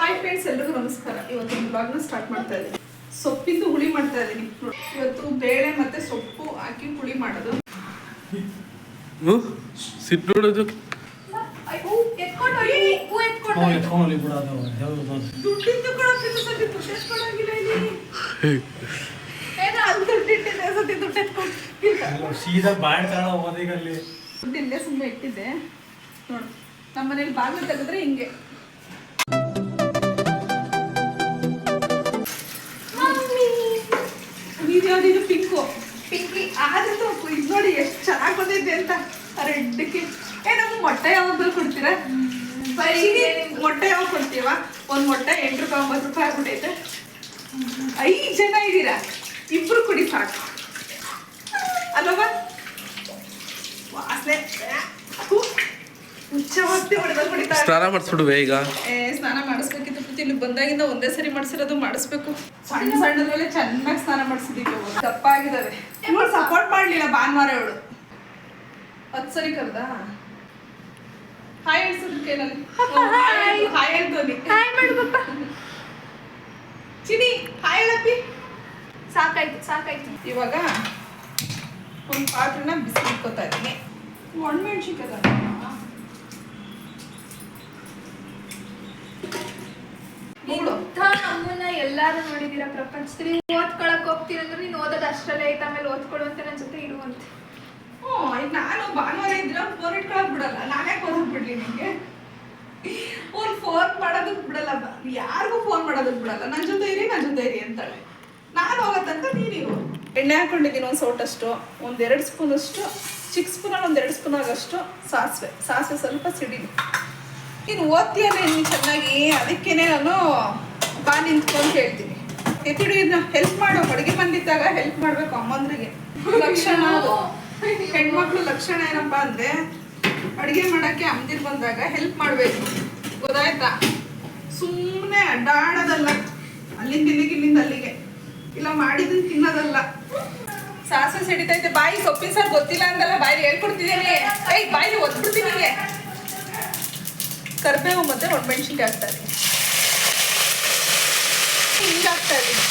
Hi friends ಎಲ್ರಿಗೂ ನಮಸ್ಕಾರ. ಇವತ್ತಿನ ಬ್ಲಾಗ್ನ ಸ್ಟಾರ್ಟ್ ಮಾಡ್ತಾ ಇದ್ದೀನಿ ಸೊಪ್ಪಿಂದು ಹುಳಿ ಮಾಡ್ತಾ ಇದ್ದೀನಿ ಇವತ್ತು ಬೇಳೆ ಮತ್ತೆ ಸೊಪ್ಪು ಹಾಕಿ ಹುಳಿ ಮಾಡೋದು. ಸಿಟ್ಟು ನೋಡೋದು. ದುಡ್ಡು ಸೀದಾ ಇಲ್ಲೇ ಸುಮ್ಮನೆ ಇಟ್ಟಿದ್ದೆ. ನೋಡು ನಮ್ಮ ಮನೇಲಿ ಬಾಗಿಲು ತೆಗೆದ್ರೆ ಹಿಂಗೆ. ಚೆನ್ನಾಗಿ ಬಂದಿದೆ ಅಂತ ರೆಡ್ಗೆ ಏ ನಮ್ಗೆ ಮೊಟ್ಟೆ ಯಾವಾಗಲೂ ಕೊಡ್ತೀರಾ? ಬರೀ ಮೊಟ್ಟೆ ಯಾವಾಗ ಕೊಡ್ತೀವ? ಒಂದು ಮೊಟ್ಟೆ ಎಂಟು ರೂಪಾಯಿ ಒಂಬತ್ತು ರೂಪಾಯಿ ಆಗ್ಬಿಟ್ಟೈತೆ ಐದು ಜನ ಇದ್ದೀರಾ? ಇಬ್ರು ಕುಡಿ ಸಾಕು. ಅಲ್ವ ವಾಸನೆ. ಸ್ನಾನ ಮಾಡಿಸ್ಬಿಡುವೆ ಈಗ. ಏ ಸ್ನಾನ ಮಾಡಿಸ್ಬೇಕಿತ್ತು ಪ್ರತಿ ಇಲ್ಲಿ ಬಂದಾಗಿಂದ ಒಂದೇ ಸರಿ ಮಾಡಿಸಿರೋದು ಮಾಡಿಸ್ಬೇಕು. ಸಣ್ಣ ಸಣ್ಣದ್ರಲ್ಲೇ ಚೆನ್ನಾಗಿ ಸ್ನಾನ ಮಾಡಿಸಿದೀವಿ ದಪ್ಪ ಆಗಿದಾವೆ ಸಪೋರ್ಟ್ ಮಾಡಲಿಲ್ಲ ಭಾನುವಾರ ಇವಳು. ಹತ್ತು ಸರಿ ಕರ್ದ? ಹಾಯ್ ಹೇಳ್ಸೋದಕ್ಕೆ ನಾನು ಹಾಯ್ ಹೇಳ್ತೋನಿ ಹಾಯ್ ಮಾಡ್ಬೇಕ ಚಿನಿ ಹಾಯ್ ಹೇಳಪ್ಪಿ ಸಾಕಾಯ್ತು ಸಾಕಾಯ್ತು. ಇವಾಗ ಒಂದು ಪಾತ್ರೆನ ಬಿಸಿ ಇಟ್ಕೋತಾ ಇದ್ದೀನಿ. ಒಣಮೆಣ್ಸಿನ್ಕಾಯಿ ಮೂಡು ಇಂಥ ನಮ್ಮನ್ನ ಎಲ್ಲಾರು ನೋಡಿದೀರ ಪ್ರಪಂಚದಲ್ಲಿ? ಓದ್ಕೊಳಕ್ ಹೋಗ್ತೀರಂದ್ರೆ ನೀನ್ ಓದೋದು ಅಷ್ಟರಲ್ಲೇ ಐತೆ ಆಮೇಲೆ ಓದ್ಕೊಡು ಅಂತ ನನ್ನ ಜೊತೆ ಇರುವಂತೆ ನಾನು ಭಾನುವಾರ ಇದ್ರೆ ಫೋನ್ ಇಟ್ಕೊಳಕ್ ಬಿಡಲ್ಲ. ನಾನೇ ಫೋನ್ ಬಿಡ್ಲಿ ನಿಂಗೆ. ಅವ್ರು ಫೋನ್ ಮಾಡೋದಕ್ ಬಿಡಲ್ಲ. ಬ- ಯಾರಿಗೂ ಫೋನ್ ಮಾಡೋದಕ್ಕೆ ಬಿಡಲ್ಲ. ನನ್ನ ಜೊತೆ ಇರಿ ನನ್ನ ಜೊತೆ ಇರಿ ಅಂತಾಳೆ. ನಾನು ಹೋಗೋ ತನಕ ನೀನಿರು. ಎಣ್ಣೆ ಹಾಕೊಂಡಿದ್ದೀನಿ ಒಂದು ಸೌಟಷ್ಟು ಒಂದೆರಡು ಸ್ಪೂನಷ್ಟು ಚಿಕ್ಕ ಸ್ಪೂನಲ್ಲಿ ಒಂದೆರಡು ಸ್ಪೂನ್ ಆಗಷ್ಟು ಸಾಸಿವೆ. ಸಾಸಿವೆ ಸ್ವಲ್ಪ ಸಿಡಿಲಿ. ನೀನು ಓದ್ತೀಯಲ್ಲ ನೀನು ಚೆನ್ನಾಗಿ? ಅದಕ್ಕೇನೆ ನಾನು ಬಾ ನಿಂತ್ಕೊಂಡು ಹೇಳ್ತೀನಿ. ಎತ್ತಿಡು ಇದನ್ನ ಹೆಲ್ಪ್ ಮಾಡು. ಅಡುಗೆ ಬಂದಿದ್ದಾಗ ಹೆಲ್ಪ್ ಮಾಡಬೇಕು ಅಮ್ಮಂದ್ರಿಗೆ. ಲಕ್ಷಣ ಹೆಣ್ಮಕ್ಳು ಲಕ್ಷಣ ಏನಪ್ಪಾ ಅಂದ್ರೆ ಅಡುಗೆ ಮಾಡಕ್ಕೆ ಅಮ್ದಿರ್ ಬಂದಾಗ ಹೆಲ್ಪ್ ಮಾಡಬೇಕು. ಗೊತ್ತಾಯ್ತಾ? ಸುಮ್ಮನೆ ಅಡ್ಡಾಡೋದಲ್ಲ. ಅಲ್ಲಿಂದ ಇಲ್ಲಿಗೆ, ಇಲ್ಲಿಂದ ಅಲ್ಲಿಗೆ. ಇಲ್ಲ ಮಾಡಿದ್ದನ್ನ ತಿನ್ನೋದಲ್ಲ. ಸಾಸಿವೆ ಸಿಡಿತೈತೆ. ಬಾಯಿ ಸೊಪ್ಪಿನ ಸರ್ ಗೊತ್ತಿಲ್ಲ ಅಂದಲ್ಲ ಬಾಯಿ ಹೇಳ್ಕೊಡ್ತಿದ್ದೀನಿ ಏಯ್ ಬಾಯಿ ಒದ್ಬಿಡ್ತೀನಿ ಕರಿಬೇವು ಮತ್ತೆ ಒಣಮೆಣ್ಸಿನ್ಕಾಯಿ ಹಾಕ್ತಾ ಇದ್ದೀನಿ. ಹಿಂಗೆ ಹಾಕ್ತಾ ಇದ್ದೀನಿ.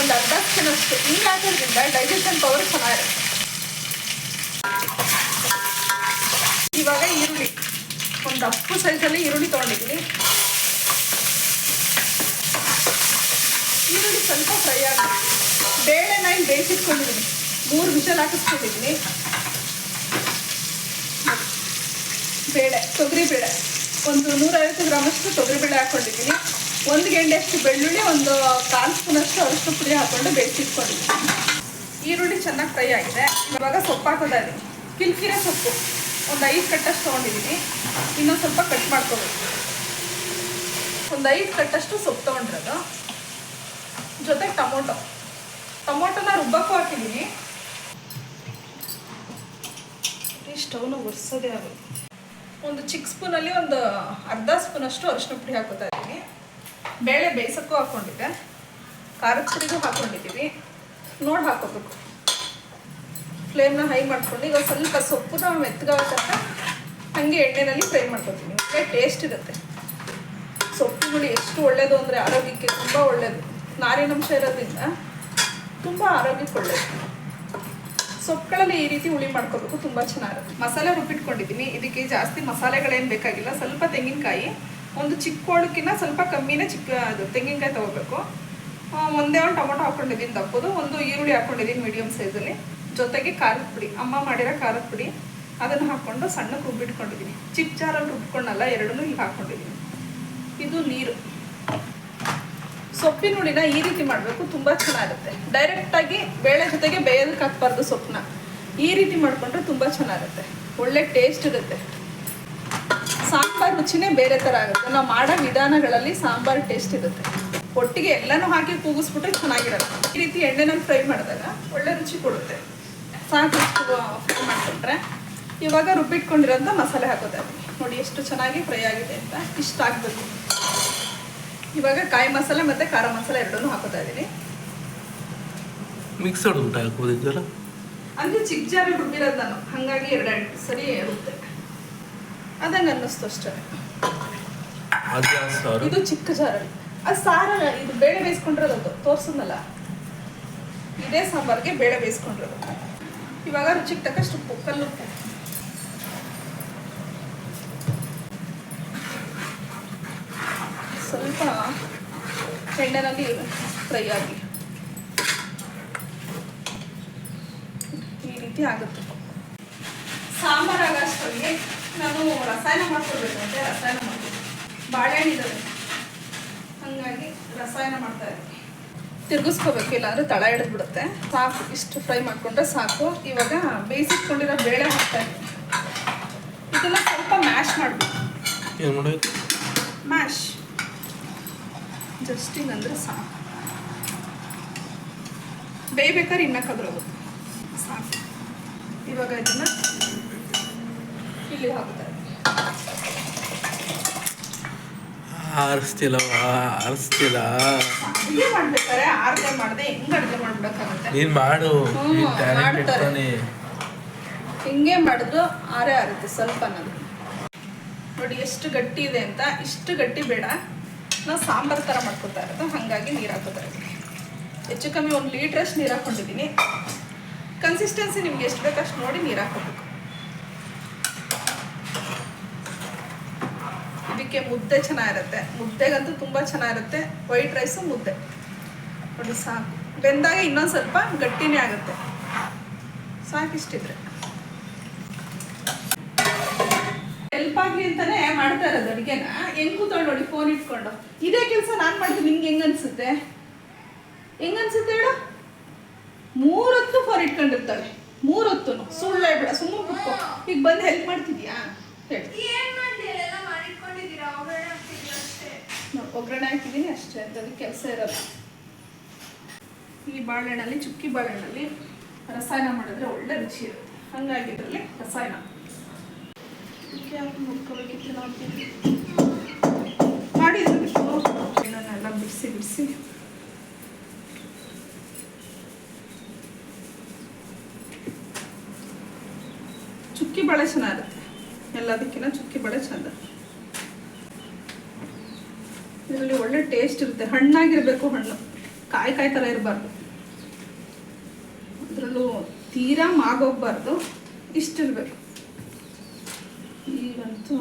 ಒಂದು ಅರ್ಧ ಕ್ಷಣಷ್ಟು ಹಿಂಗೆ ಹಾಕೋದ್ರಿಂದ ಡೈಜೆಷನ್ ಪವರ್ ಚೆನ್ನಾಗಿರುತ್ತೆ. ಇವಾಗ ಈರುಳ್ಳಿ. ಒಂದು ಅಪ್ಪು ಸೈಜಲ್ಲಿ ಈರುಳ್ಳಿ ತೊಗೊಂಡಿದ್ದೀನಿ. ಈರುಳ್ಳಿ ಸ್ವಲ್ಪ ಫ್ರೈ ಆಗಿದೆ ಬೇಳೆನ ಇಲ್ಲಿ ಬೇಯಿಸಿಟ್ಕೊಂಡಿದ್ದೀನಿ. ಮೂರು ವಿಷಲ್ ಹಾಕಿಸ್ಕೊಂಡಿದ್ದೀನಿ. ಬೇಳೆ, ತೊಗರಿ ಬೇಳೆ. ಒಂದು ನೂರೈವತ್ತು ಗ್ರಾಮಷ್ಟು ತೊಗರಿ ಬೇಳೆ ಹಾಕ್ಕೊಂಡಿದ್ದೀನಿ ಒಂದು ಗೆಂಡೆಯಷ್ಟು ಬೆಳ್ಳುಳ್ಳಿ, ಒಂದು ಕಾಲು ಸ್ಪೂನಷ್ಟು ಅರಿಶಿನ ಪುಡಿ ಹಾಕ್ಕೊಂಡು ಬೇಯಿಸಿಟ್ಕೊಂಡಿದ್ದೀನಿ. ಈರುಳ್ಳಿ ಚೆನ್ನಾಗಿ ಫ್ರೈ ಆಗಿದೆ. ಇವಾಗ ಸೊಪ್ಪು ಹಾಕೋದಾಗಿ ಕಿಲ್ಕಿರೆ ಸೊಪ್ಪು. ಒಂದು ಐದು ಕಟ್ಟಷ್ಟು ತೊಗೊಂಡಿದ್ದೀನಿ. ಇನ್ನೊಂದು ಸ್ವಲ್ಪ ಕಟ್ ಮಾಡ್ಕೋಬೇಕು. ಒಂದು ಐದು ಕಟ್ಟಷ್ಟು ಸೊಪ್ಪು ತೊಗೊಂಡಿರೋದು. ಜೊತೆಗೆ ಟೊಮೊಟೊ. ಟೊಮೊಟೊನ ರುಬ್ಬಕ್ಕೂ ಹಾಕಿದ್ದೀನಿ ಸ್ಟವ್ನ ಒರೆಸೋದೇ ಆಗುತ್ತೆ ಒಂದು ಚಿಕ್ಕ ಸ್ಪೂನಲ್ಲಿ ಒಂದು ಅರ್ಧ ಸ್ಪೂನಷ್ಟು ಅರಿಶಿನ ಪುಡಿ ಹಾಕೋತಾ ಇದ್ದೀನಿ. ಬೇಳೆ ಬೇಯಿಸೋಕ್ಕೂ ಹಾಕ್ಕೊಂಡಿದ್ದೆ ಖಾರದ ಪುಡಿಗೂ ಹಾಕ್ಕೊಂಡಿದ್ದೀವಿ ನೋಡಿ ಹಾಕೋಬೇಕು. ಫ್ಲೇಮ್ನ ಹೈ ಮಾಡ್ಕೊಂಡು, ಈಗ ಸ್ವಲ್ಪ ಸೊಪ್ಪುನ ಮೆತ್ತಗಾಗತ್ತ ಹಾಗೆ ಎಣ್ಣೆನಲ್ಲಿ ಫ್ರೈ ಮಾಡ್ಕೊತೀನಿ ಒಳ್ಳೆ ಟೇಸ್ಟ್ ಇರುತ್ತೆ. ಸೊಪ್ಪುಗಳು ಎಷ್ಟು ಒಳ್ಳೆಯದು ಅಂದರೆ ಆರೋಗ್ಯಕ್ಕೆ ತುಂಬ ಒಳ್ಳೆಯದು ನಾರಿನಂಶ ಇರೋದ್ರಿಂದ ತುಂಬ ಆರೋಗ್ಯಕ್ಕೆ ಒಳ್ಳೆಯದು ಸೊಪ್ಪುಗಳಲ್ಲಿ ಈ ರೀತಿ ಹುಳಿ ಮಾಡ್ಕೋಬೇಕು, ತುಂಬ ಚೆನ್ನಾಗಿರುತ್ತೆ. ಮಸಾಲೆ ರುಬ್ಬಿಟ್ಕೊಂಡಿದ್ದೀನಿ. ಇದಕ್ಕೆ ಜಾಸ್ತಿ ಮಸಾಲೆಗಳೇನು ಬೇಕಾಗಿಲ್ಲ. ಸ್ವಲ್ಪ ತೆಂಗಿನಕಾಯಿ, ಒಂದು ಚಿಕ್ಕ ಸ್ವಲ್ಪ ಕಮ್ಮಿನೇ ಚಿಕ್ಕ, ಅದು ತೆಂಗಿನಕಾಯಿ ತೊಗೋಬೇಕು. ಒಂದೇ ಒಂದು ಟೊಮೊಟೊ ಹಾಕ್ಕೊಂಡಿದ್ದೀನಿ ದಪ್ಪದು ಒಂದು ಈರುಳ್ಳಿ ಹಾಕ್ಕೊಂಡಿದ್ದೀನಿ ಮೀಡಿಯಮ್ ಸೈಜಲ್ಲಿ ಜೊತೆಗೆ ಖಾರದ ಪುಡಿ, ಅಮ್ಮ ಮಾಡಿರೋ ಖಾರದ ಪುಡಿ, ಅದನ್ನು ಹಾಕ್ಕೊಂಡು ಸಣ್ಣಕ್ಕೆ ರುಬ್ಬಿಟ್ಕೊಂಡಿದ್ದೀನಿ ಚಿಕ್ಕ ಜಾರಲ್ಲಿ ರುಬ್ಕೊಂಡಲ್ಲ, ಎರಡನ್ನೂ ಈಗ ಹಾಕ್ಕೊಂಡಿದ್ದೀನಿ ಇದು ನೀರು. ಸೊಪ್ಪಿನ ಹುಳಿನ ಈ ರೀತಿ ಮಾಡಬೇಕು, ತುಂಬ ಚೆನ್ನಾಗಿರುತ್ತೆ ಡೈರೆಕ್ಟಾಗಿ ಬೇಳೆ ಜೊತೆಗೆ ಬೇಯೋದಕ್ಕೆ ಹಾಕ್ಬಾರ್ದು ಸೊಪ್ಪನ್ನ ಈ ರೀತಿ ಮಾಡಿಕೊಂಡ್ರೆ ತುಂಬ ಚೆನ್ನಾಗಿರುತ್ತೆ ಒಳ್ಳೆ ಟೇಸ್ಟ್ ಇರುತ್ತೆ. ಸಾಂಬಾರ್ ರುಚಿನೇ ಬೇರೆ ಥರ ಆಗುತ್ತೆ. ನಾವು ಮಾಡೋ ವಿಧಾನಗಳಲ್ಲಿ ಸಾಂಬಾರ್ ಟೇಸ್ಟ್ ಇರುತ್ತೆ. ಒಟ್ಟಿಗೆ ಎಲ್ಲನೂ ಹಾಕಿ ಕೂಗಿಸ್ಬಿಟ್ರೆ ಚೆನ್ನಾಗಿರುತ್ತೆ. ಈ ರೀತಿ ಎಣ್ಣೆನಲ್ಲಿ ಫ್ರೈ ಮಾಡಿದಾಗ ಒಳ್ಳೆ ರುಚಿ ಕೊಡುತ್ತೆ. ಸಾಕು ಫ್ರೈ ಮಾಡಿಕೊಂಡ್ರೆ ಇವಾಗ ರುಬ್ಬಿಟ್ಕೊಂಡಿರೋಂಥ ಮಸಾಲೆ ಹಾಕೋತಾ ನೋಡಿ ಎಷ್ಟು ಚೆನ್ನಾಗಿ ಫ್ರೈ ಆಗಿದೆ ಅಂತ ಇಷ್ಟ ಆಗಬೇಕು ಇವಾಗ ಕಾಯಿ ಮಸಾಲೆ ಮತ್ತು ಖಾರ ಮಸಾಲೆ ಎರಡನ್ನೂ ಹಾಕೋತಾ ಇದ್ದೀನಿ. ಮಿಕ್ಸಡ್ ಊಟ ಹಾಕೋದಿದ್ದಲ್ಲ ಅಂದರೆ ಚಿಕ್ಕ ಜಾರಲ್ಲಿ ರುಬ್ಬಿರೋದು ನಾನು. ಹಾಗಾಗಿ ಎರಡೆರಡು ಸರಿ ಇರುತ್ತೆ. ಅದಂಗೆ ಅನ್ನಿಸ್ತು ಅಷ್ಟೇ. ಇದು ಚಿಕ್ಕ ಜಾರಲ್ಲಿ. ಅದು ಸಾರ ಇದು ಬೇಳೆ ಬೇಯಿಸ್ಕೊಂಡಿರೋದು ತೋರ್ಸದ್ನಲ್ಲ? ಇದೇ ಸಾಂಬಾರ್ಗೆ ಬೇಳೆ ಬೇಯಿಸ್ಕೊಂಡಿರೋದು. ಇವಾಗ ರುಚಿಗೆ ತಕ್ಕಷ್ಟು ಉಪ್ಪು ಕಲ್ಲುಪ್ಪು ಸ್ವಲ್ಪ ಎಣ್ಣೆನಲ್ಲಿ ಫ್ರೈ ಆಗಿ. ಈ ರೀತಿ ಆಗುತ್ತೆ. ಸಾಂಬಾರ್ ಆಗಷ್ಟೊಂದಿಗೆ ನಾನು ರಸಾಯನ ಮಾಡ್ಕೊಡ್ಬೇಕಂತೆ ರಸಾಯನ ಮಾಡ್ತೀನಿ ಬಾಳೆಹಣ್ಣಿದ್ದಾವೆ ಹಂಗಾಗಿ ಹಾಗಾಗಿ ರಸಾಯನ ಮಾಡ್ತಾ ಇದ್ದೀನಿ ತಿರ್ಗಿಸ್ಕೋಬೇಕು ಇಲ್ಲಾಂದ್ರೆ ತಳ ಹಿಡಿದ್ಬಿಡುತ್ತೆ ಸಾಕು ಇಷ್ಟು ಫ್ರೈ ಮಾಡಿಕೊಂಡ್ರೆ ಸಾಕು. ಇವಾಗ ಬೇಯಿಸಿಟ್ಕೊಂಡಿರೋ ಬೇಳೆ ಹಾಕ್ತಾ ಇದ್ದೀನಿ. ಇದನ್ನ ಸ್ವಲ್ಪ ಮ್ಯಾಶ್ ಮಾಡಬೇಕು. ಮ್ಯಾಶ್. ಜಸ್ಟ್ ಹಿಂಗಂದ್ರೆ ಸಾಕು. ಬೇಯ್ಬೇಕಾದ್ರೆ ಇನ್ನಕ್ಕಾದ್ರೂ ಸಾಕು. ಇವಾಗ ಇದನ್ನ ಇಲ್ಲಿ ಹಾಕ್ತಾರೆ ಆರಿಸ್ತಿಲ್ಲ ಅಡುಗೆ ಮಾಡ್ಬೇಕಾದ್ರೆ ಆರ್ಗೆ ಮಾಡದೆ ಹೆಂಗ್ ಅಡುಗೆ ನೀನ್ ಮಾಡು ನೀನ್ ಟ್ಯಾಲೆಂಟ್ ಮಾಡ್ತಾರೆ. ಇರ್ತಾನೆ ಹಿಂಗೆ ಮಾಡಿದ್ರು ಆರೇ ಆರುತ್ತೆ ಸ್ವಲ್ಪ ನೋಡಿ ಎಷ್ಟು ಗಟ್ಟಿ ಇದೆ ಅಂತ ಇಷ್ಟು ಗಟ್ಟಿ ಬೇಡ. ನಾವು ಸಾಂಬಾರ್ ಥರ ಮಾಡ್ಕೊತಾ ಇರೋದು ಹಾಗಾಗಿ ನೀರು ಹಾಕೋತಾ ಇದ್ದೀನಿ ಹೆಚ್ಚು ಕಮ್ಮಿ ಒಂದು ಲೀಟ್ರಷ್ಟು ನೀರು ಹಾಕೊಂಡಿದ್ದೀನಿ. ಕನ್ಸಿಸ್ಟೆನ್ಸಿ ನಿಮ್ಗೆ ಎಷ್ಟು ಬೇಕು ಅಷ್ಟು ನೋಡಿ ನೀರು ಹಾಕೋಬೇಕು. ಇದಕ್ಕೆ ಮುದ್ದೆ ಚೆನ್ನಾಗಿರುತ್ತೆ. ಮುದ್ದೆಗಂತೂ ತುಂಬ ಚೆನ್ನಾಗಿರುತ್ತೆ. ವೈಟ್ ರೈಸು ಮುದ್ದೆ. ನೋಡಿ ಸಾಕು. ಬೆಂದಾಗ ಇನ್ನೊಂದು ಸ್ವಲ್ಪ ಗಟ್ಟಿನೇ ಆಗುತ್ತೆ. ಸಾಕಿಷ್ಟಿದ್ರೆ. ಹೆಲ್ಪ್ ಆಗ್ಲಿ ಅಂತಾನೆ ಮಾಡ್ತಾ ಇರೋದು ಅಡುಗೆನ. ಹೆಂಗ್ ಕೂತ್ಕೊಂಡು ನೋಡಿ ಫೋನ್ ಇಟ್ಕೊಂಡು. ಇದೇ ಕೆಲಸ ನಾನು ಮಾಡಿದ್ರೆ ನಿಮ್ಗೆ ಹೆಂಗ್ ಅನ್ಸುತ್ತೆ? ಹೆಂಗ್ ಅನ್ಸುತ್ತೆ ಹೇಳು? ಮೂರೊತ್ತು ಫೋನ್ ಇಟ್ಕೊಂಡಿರ್ತಾವೆ ಮೂರೊತ್ತು ಸುಳ್ಳೇ ಬೇಡ ಸುಮ್ಮನೆ ಈಗ ಬಂದು ಹೆಲ್ಪ್ ಮಾಡ್ತಿದ್ಯಾ? ಹೇಳಿ ಏನ್ ಮಾಡ್ಲಿ ಎಲ್ಲ ಮಾಡಿಟ್ಕೊಂಡಿದ್ದೀರಾ ಒಗ್ಗರಣೆ ಹಾಕ್ತಿದ್ದೀರಾ ಅಷ್ಟೇ ನೋಡ್, ಒಗ್ಗರಣೆ ಹಾಕಿದ್ದೀನಿ ಅಷ್ಟೇ. ಅದಕ್ಕೆ ಕೆಲಸ ಇರೋದು ಈ ಬಾಳೆಹಣ್ಣಲ್ಲಿ ಚುಕ್ಕಿ ಬಾಳೆಹಣ್ಣಲ್ಲಿ ರಸಾಯನ ಮಾಡಿದ್ರೆ ಒಳ್ಳೆ ರುಚಿ ಇರುತ್ತೆ. ಹಂಗಾಗಿ ಇದರಲ್ಲಿ ರಸಾಯನ. ಮುಟ್ಕೋಬೇಕಿತ್ತು ನಾವು ಮಾಡಿದ್ರು ಬಿಡಿಸಿ ಬಿಡಿಸಿ. ಚುಕ್ಕಿ ಬಾಳೆ ಚೆನ್ನಾಗಿರುತ್ತೆ. ಎಲ್ಲದಕ್ಕಿಂತ ಚುಕ್ಕಿ ಬಾಳೆ ಚಂದ. ಇದರಲ್ಲಿ ಒಳ್ಳೆ ಟೇಸ್ಟ್ ಇರುತ್ತೆ. ಹಣ್ಣಾಗಿರ್ಬೇಕು ಹಣ್ಣು. ಕಾಯಿ ಕಾಯಿ ಥರ ಇರಬಾರ್ದು. ಅದರಲ್ಲೂ ತೀರಾ ಮಾಗೋಗ್ಬಾರ್ದು. ಇಷ್ಟಿರ್ಬೇಕು. ಈಗಂತೂ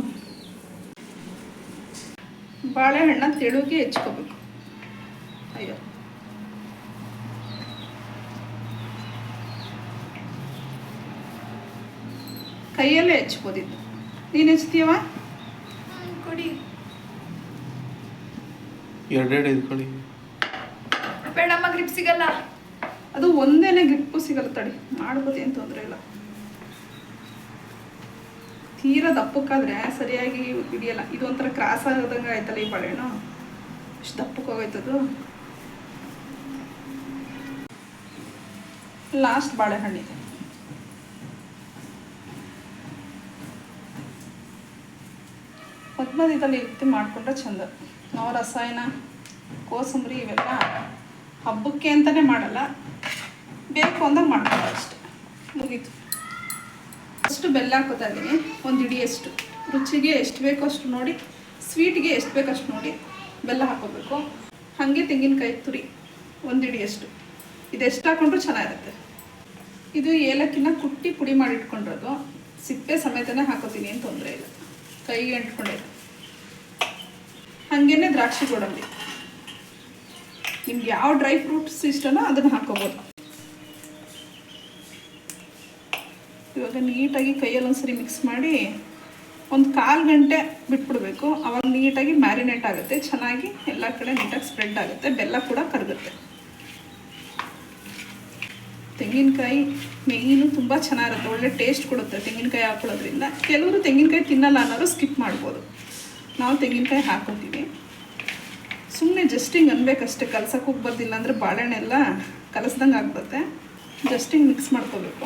ಬಾಳೆಹಣ್ಣ ತೆಳುಗೆ ಹೆಚ್ಕೋಬೇಕು. ಅಯ್ಯೋ. ಕೈಯಲ್ಲೇ ಹೆಚ್ಬೋದಿತ್ತು ನೀನು ಹೆಚ್ತೀಯವಾ ಕೊಡಿ. ಎರಡೆರಡು ಇದ್ಕೊಳ್ಳಿ. ಬೇಡಮ್ಮ ಗ್ರಿಪ್ ಸಿಗಲ್ಲ. ಅದು ಒಂದೇನೆ ಗ್ರಿಪ್ಪು ಸಿಗಲ್ಲ ತಡಿ. ಮಾಡ್ಬೋದು, ಏನು ತೊಂದರೆ ಇಲ್ಲ. ತೀರಾ ದಪ್ಪಕ್ಕಾದ್ರೆ ಸರಿಯಾಗಿ ಹಿಡಿಯಲ್ಲ. ಇದು ಒಂಥರ ಕ್ರಾಸ್ ಆಗದಂಗ ಆಯ್ತಲ್ಲ ಈ ಬಾಳೆಹಣ್ಣು ಇಷ್ಟು ದಪ್ಪಕ್ಕೆ ಹೋಗೋಯ್ತದು ಲಾಸ್ಟ್ ಬಾಳೆಹಣ್ಣಿದೆ ಮಧ್ಯ ಮಧ್ಯದಲ್ಲಿ ರೀತಿ ಮಾಡಿಕೊಂಡ್ರೆ ಚಂದ. ನಾವು ರಸಾಯನ ಕೋಸಂಬರಿ ಇವೆಲ್ಲ ಹಬ್ಬಕ್ಕೆ ಅಂತಲೇ ಮಾಡಲ್ಲ. ಬೇಕು ಅಂದಾಗ ಮಾಡ್ತಾರೆ ಅಷ್ಟೆ. ಮುಗೀತು. ಅಷ್ಟು ಬೆಲ್ಲ ಹಾಕೋತಾ ಇದ್ದೀನಿ. ಒಂದು ಇಡಿಯಷ್ಟು. ರುಚಿಗೆ ಎಷ್ಟು ಬೇಕೋ ಅಷ್ಟು ನೋಡಿ, ಸ್ವೀಟ್ಗೆ ಎಷ್ಟು ಬೇಕೋ ಅಷ್ಟು ನೋಡಿ ಬೆಲ್ಲ ಹಾಕೋಬೇಕು. ಹಾಗೆ ತೆಂಗಿನಕಾಯಿ ತುರಿ, ಒಂದು ಇಡಿಯಷ್ಟು. ಇದೆಷ್ಟು ಹಾಕೊಂಡ್ರೂ ಚೆನ್ನಾಗಿರುತ್ತೆ. ಇದು ಏಲಕ್ಕಿನ ಕುಟ್ಟಿ ಪುಡಿ ಮಾಡಿ ಇಟ್ಕೊಂಡಿರೋದು ಸಿಪ್ಪೆ ಸಮೇತನೇ ಹಾಕೋತೀನಿ ಅಂತ ತೊಂದರೆ ಇಲ್ಲ. ಕೈಗೆ ಅಂಟ್ಕೊಂಡಿಲ್ಲ. ಹಾಗೇನೆ ದ್ರಾಕ್ಷಿ ಗೋಡಂಬಿ. ನಿಮ್ಗೆ ಯಾವ ಡ್ರೈ ಫ್ರೂಟ್ಸ್ ಇಷ್ಟನೋ ಅದನ್ನು ಹಾಕೋಬೋದು ಇವಾಗ ನೀಟಾಗಿ ಕೈಯಲ್ಲಿ ಒಂದ್ಸರಿ ಮಿಕ್ಸ್ ಮಾಡಿ ಒಂದು ಕಾಲು ಗಂಟೆ ಬಿಟ್ಬಿಡ್ಬೇಕು. ಅವಾಗ ನೀಟಾಗಿ ಮ್ಯಾರಿನೇಟ್ ಆಗುತ್ತೆ. ಚೆನ್ನಾಗಿ ಎಲ್ಲ ಕಡೆ ನೀಟಾಗಿ ಸ್ಪ್ರೆಡ್ ಆಗುತ್ತೆ. ಬೆಲ್ಲ ಕೂಡ ಕರಗುತ್ತೆ. ತೆಂಗಿನಕಾಯಿ ಮೇಯ್ನು ತುಂಬ ಚೆನ್ನಾಗಿರುತ್ತೆ. ಒಳ್ಳೆ ಟೇಸ್ಟ್ ಕೊಡುತ್ತೆ ತೆಂಗಿನಕಾಯಿ ಹಾಕೊಳ್ಳೋದ್ರಿಂದ. ಕೆಲವರು ತೆಂಗಿನಕಾಯಿ ತಿನ್ನಲ್ಲ ಅನ್ನೋರು ಸ್ಕಿಪ್ ಮಾಡ್ಬೋದು. ನಾವು ತೆಂಗಿನಕಾಯಿ ಹಾಕೋತೀವಿ. ಸುಮ್ಮನೆ ಜಸ್ಟ್ ಹಿಂಗೆ ಅನ್ಬೇಕಷ್ಟೇ ಕಲ್ಸಕ್ಕೆ ಹೋಗ್ಬಾರ್ದಿಲ್ಲ ಅಂದರೆ ಬಾಳೆಹಣ್ಣೆಲ್ಲ ಕಲಸ್ದಂಗೆ ಆಗ್ಬತ್ತೆ ಜಸ್ಟ್ ಹಿಂಗೆ ಮಿಕ್ಸ್ ಮಾಡ್ಕೋಬೇಕು.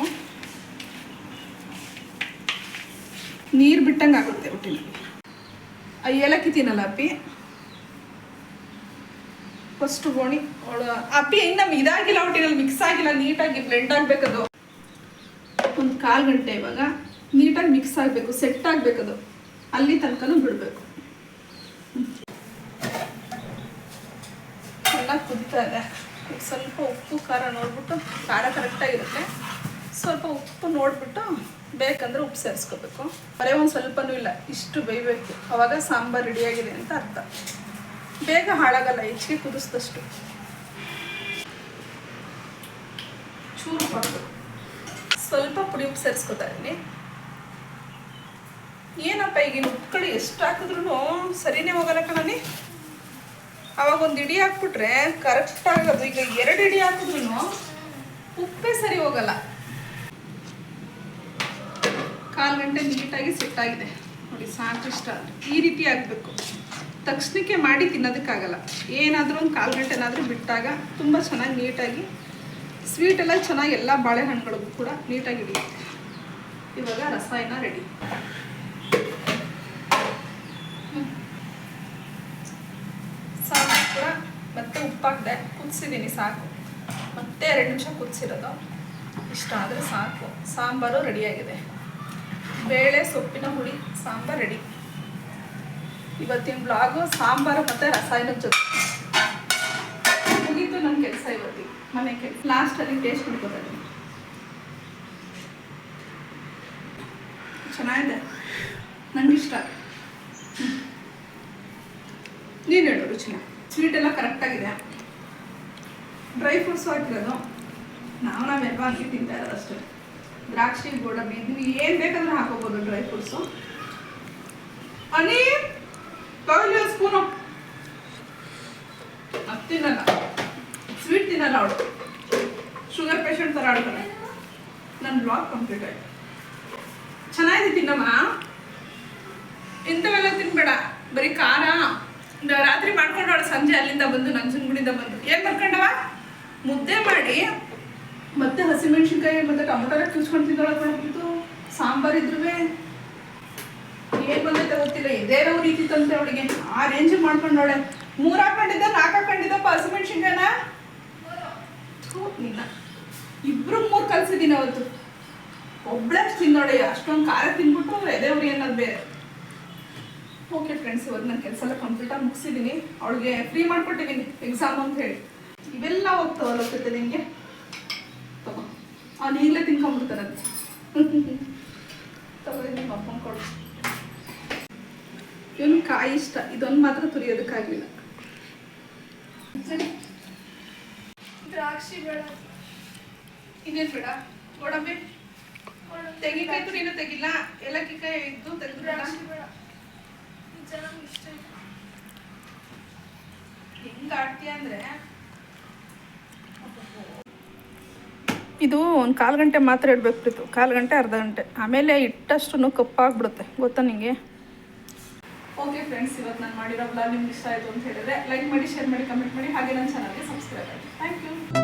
ನೀರು ಬಿಟ್ಟಂಗೆ ಆಗುತ್ತೆ ಒಟ್ಟಿನ ಏಲಕ್ಕಿ ತಿನ್ನಲ್ಲ ಅಪ್ಪಿ. ಫಸ್ಟ್ ಗೋಣಿ ಅಪ್ಪಿ, ಇನ್ನು ಇದಾಗಿಲ್ಲ ಒಟ್ಟಿನಲ್ಲಿ ಮಿಕ್ಸ್ ಆಗಿಲ್ಲ, ನೀಟಾಗಿ ಬ್ಲೆಂಡ್ ಆಗಬೇಕದು. ಒಂದು ಕಾಲು ಗಂಟೆ ಇವಾಗ, ನೀಟಾಗಿ ಮಿಕ್ಸ್ ಆಗಬೇಕು ಸೆಟ್ ಆಗಬೇಕದು. ಅಲ್ಲಿ ತನಕನೂ ಬಿಡಬೇಕು. ಚೆನ್ನಾಗಿ ಕುದಿತಾ ಇದೆ. ಸ್ವಲ್ಪ ಉಪ್ಪು, ಖಾರ ನೋಡ್ಬಿಟ್ಟು, ಖಾರ ಕರೆಕ್ಟಾಗಿರುತ್ತೆ ಸ್ವಲ್ಪ ಉಪ್ಪು ನೋಡಿಬಿಟ್ಟು ಬೇಕಂದ್ರೆ ಉಪ್ಪು ಸೇರಿಸ್ಕೋಬೇಕು. ಬರೇ ಒಂದು ಸ್ವಲ್ಪನೂ ಇಲ್ಲ, ಇಷ್ಟು ಬೇಯಬೇಕು. ಅವಾಗ ಸಾಂಬಾರು ರೆಡಿಯಾಗಿದೆ ಅಂತ ಅರ್ಥ. ಬೇಗ ಹಾಳಾಗಲ್ಲ, ಹೆಚ್ಚಿಗೆ ಕುದಿಸಿದಷ್ಟು. ಚೂರು ಮಾಡಬೇಕು ಸ್ವಲ್ಪ ಪುಡಿ ಉಪ್ಪು ಸೇರಿಸ್ಕೊತಾ ಇದ್ದೀನಿ. ಏನಪ್ಪ ಈಗಿನ ಉಪ್ಪುಗಳು ಎಷ್ಟು ಹಾಕಿದ್ರು ಸರಿನೇ ಹೋಗಲ್ಲ ಕಣನಿ ಅವಾಗ ಒಂದು ಇಡಿ ಹಾಕ್ಬಿಟ್ರೆ ಕರೆಕ್ಟ್ ಆಗೋದು. ಈಗ ಎರಡು ಇಡಿ ಹಾಕಿದ್ರು ಉಪ್ಪೇ ಸರಿ ಹೋಗಲ್ಲ. ಕಾಲು ಗಂಟೆ ನೀಟಾಗಿ ಸೆಟ್ ಆಗಿದೆ. ನೋಡಿ, ಸಾಕಷ್ಟ ಈ ರೀತಿ ಆಗಬೇಕು. ತಕ್ಷಣಕ್ಕೆ ಮಾಡಿ ತಿನ್ನೋದಕ್ಕಾಗಲ್ಲ. ಏನಾದರೂ ಒಂದು ಕಾಲು ಗಂಟೆನಾದರೂ ಬಿಟ್ಟಾಗ ತುಂಬ ಚೆನ್ನಾಗಿ ನೀಟಾಗಿ ಸ್ವೀಟ್ ಎಲ್ಲ ಚೆನ್ನಾಗಿ ಎಲ್ಲ ಬಾಳೆಹಣ್ಣುಗಳಿಗೂ ಕೂಡ ನೀಟಾಗಿ ಹಿಡಿಯುತ್ತೆ. ಇವಾಗ ರಸಾಯನ ರೆಡಿ ಸಾಕು ಕೂಡ ಮತ್ತೆ ಉಪ್ಪಾಕಿದೆ ಕುದಿಸಿದ್ದೀನಿ ಸಾಕು. ಮತ್ತೆ ಎರಡು ನಿಮಿಷ ಕುದಿಸಿರೋದು. ಇಷ್ಟ ಆದರೆ ಸಾಕು. ಸಾಂಬಾರು ರೆಡಿಯಾಗಿದೆ ಬೇಳೆ, ಸೊಪ್ಪಿನ ಹುಳಿ, ಸಾಂಬಾರು ರೆಡಿ ಇವತ್ತಿನ ಬ್ಲಾಗು ಸಾಂಬಾರು ಮತ್ತು ರಸಾಯನದ ಜೊತೆ. ಮುಗೀತು ನನ್ನ ಕೆಲಸ ಇವತ್ತಿಗೆ, ಮನೆ ಕೆಲಸ. ಲಾಸ್ಟಲ್ಲಿ ಟೇಸ್ಟ್ ಮಾಡ್ಕೋತೀನಿ ಚೆನ್ನಾಗಿದೆ ನನಗಿಷ್ಟ ನೀನು ಹೇಳು ರುಚಿನ ಸ್ವೀಟ್ ಎಲ್ಲ ಕರೆಕ್ಟಾಗಿದೆ ಡ್ರೈ ಫ್ರೂಟ್ಸು ಹಾಕಿರೋದು ನಾವು ನಾವೆಲ್ಲ ಹಾಕಿ ತಿಂತಾ ಇರೋದು ಅಷ್ಟೇ ದ್ರಾಕ್ಷಿ, ಗೋಡಂಬಿ, ನೀವು ಏನು ಬೇಕಂದ್ರೆ ಹಾಕೋಬೋದು ಡ್ರೈ ಫ್ರೂಟ್ಸು ಅನಿ ತಗೊಳ್ಳಿ ಸ್ಪೂನು. ತಿನ್ನಲ್ಲ. ಸ್ವೀಟ್ ತಿನ್ನಲ್ಲ ಅವಳು. ಶುಗರ್ ಪೇಷಂಟ್ ತರ ಆಡ್ತಾನೆ ನನ್ನ ಬ್ಲಾಗ್ ಕಂಪ್ಲೀಟ್ ಆಯ್ತು. ಚೆನ್ನಾಗಿದೆ ತಿನ್ನಮ್ಮ. ಇಂಥವೆಲ್ಲ ತಿನ್ಬೇಡ. ಬರೀ ಖಾರ. ರಾತ್ರಿ ಮಾಡ್ಕೊಂಡವಳು ಸಂಜೆ ಅಲ್ಲಿಂದ ಬಂದು ನಂಜನಗುಡಿಯಿಂದ ಬಂದು. ಏನು ಮಾಡ್ಕೊಂಡವ? ಮುದ್ದೆ ಮಾಡಿ ಮತ್ತೆ ಹಸಿಮೆಣ್ಸಿನ್ಕಾಯಿ ಮತ್ತೆ ಟೊಮೊಟೊ ಎಲ್ಲ ಕಿಸ್ಕೊಂಡು ತಿಂದೊಳಗೆ ಮಾಡ್ಬಿಟ್ಟು ಸಾಂಬಾರ್ ಇದ್ರೂ ಏನು ಬಂದೈತೆ ಗೊತ್ತಿಲ್ಲ. ಇದೇನೋ ರೀತಿ ತಂತೆ ಅವಳಿಗೆ. ಆ ರೇಂಜ್ ಮಾಡ್ಕೊಂಡವಳೆ. ಮೂರು ಹಾಕೊಂಡಿದ್ದ, ನಾಲ್ಕು ಹಾಕೊಂಡಿದ್ದಪ್ಪ ಹಸಿಮೆಣ್ಸಿನ್ಕಾಯಿನ ನಿನ್ನ ಇಬ್ರು ಮೂರು ಕಲ್ಸಿದ್ದೀನಿ ಅವತ್ತು. ಒಬ್ಳೆ ತಿನ್ನೋಳೆ. ಅಷ್ಟೊಂದು ಖಾರ ತಿನ್ಬಿಟ್ಟು ಎದೆ ಉರಿ ಅನ್ನೋದು ಬೇರೆ. ಓಕೆ ಫ್ರೆಂಡ್ಸ್ ಇವತ್ತು ನಾನು ಕೆಲಸ ಎಲ್ಲ ಕಂಪ್ಲೀಟಾಗಿ ಮುಗಿಸಿದ್ದೀನಿ ಅವಳಿಗೆ ಫ್ರೀ ಮಾಡ್ಕೊಟ್ಟಿದ್ದೀನಿ ಎಕ್ಸಾಮ್ ಅಂತ ಹೇಳಿ. ಇವೆಲ್ಲ ಹೋಗ್ತಾವಲ್ಲ ನಿಮಗೆ ಅವ್ನು ಈಗಲೇ ತಿನ್ಕೊಂಡ್ಬಿಡ್ತಾರೆ ಅದು ತಗೋ ನಿಮ್ಮ ಅಪ್ಪನ ಕೊಡು. ಇವನು ಕಾಯಿ ಇಷ್ಟ. ಇದೊಂದು ಮಾತ್ರ ತುರಿಯೋದಕ್ಕಾಗಲಿಲ್ಲ. ದ್ರಾಕ್ಷಿ ಬೇಡ. ಇನ್ನೇನು ಬೇಡ? ಗೋಡಂಬಿ ತೆಂಗಿನಕಾಯಿ ತುರಿನೂ ತೆಗಿಲ್ಲ. ಏಲಕ್ಕಿಕಾಯಿ ಇದ್ದು ತೆಗೆದು ಬೇಡ. ಹೆಂಗ್ ಆಡ್ತೀಯ ಅಂದ್ರೆ ಇದು ಒಂದು ಕಾಲು ಗಂಟೆ ಮಾತ್ರ ಇಡಬೇಕು ಪ್ರೀತು. ಕಾಲು ಗಂಟೆ, ಅರ್ಧ ಗಂಟೆ. ಆಮೇಲೆ ಇಟ್ಟಷ್ಟು ಕಪ್ಪಾಗ್ಬಿಡುತ್ತೆ. ಗೊತ್ತಾ ನಿಮಗೆ ಓಕೆ ಫ್ರೆಂಡ್ಸ್ ಇವತ್ತು ನಾನು ಮಾಡಿರೋ ಬ್ಲಾಗ್ ನಿಮ್ಗೆ ಇಷ್ಟ ಆಯಿತು ಅಂತ ಹೇಳಿದ್ರೆ ಲೈಕ್ ಮಾಡಿ ಶೇರ್ ಮಾಡಿ ಕಮೆಂಟ್ ಮಾಡಿ, ಹಾಗೆ ನನ್ನ ಚಾನಲ್ಗೆ ಸಬ್ಸ್ಕ್ರೈಬ್ ಮಾಡಿ ಥ್ಯಾಂಕ್ ಯು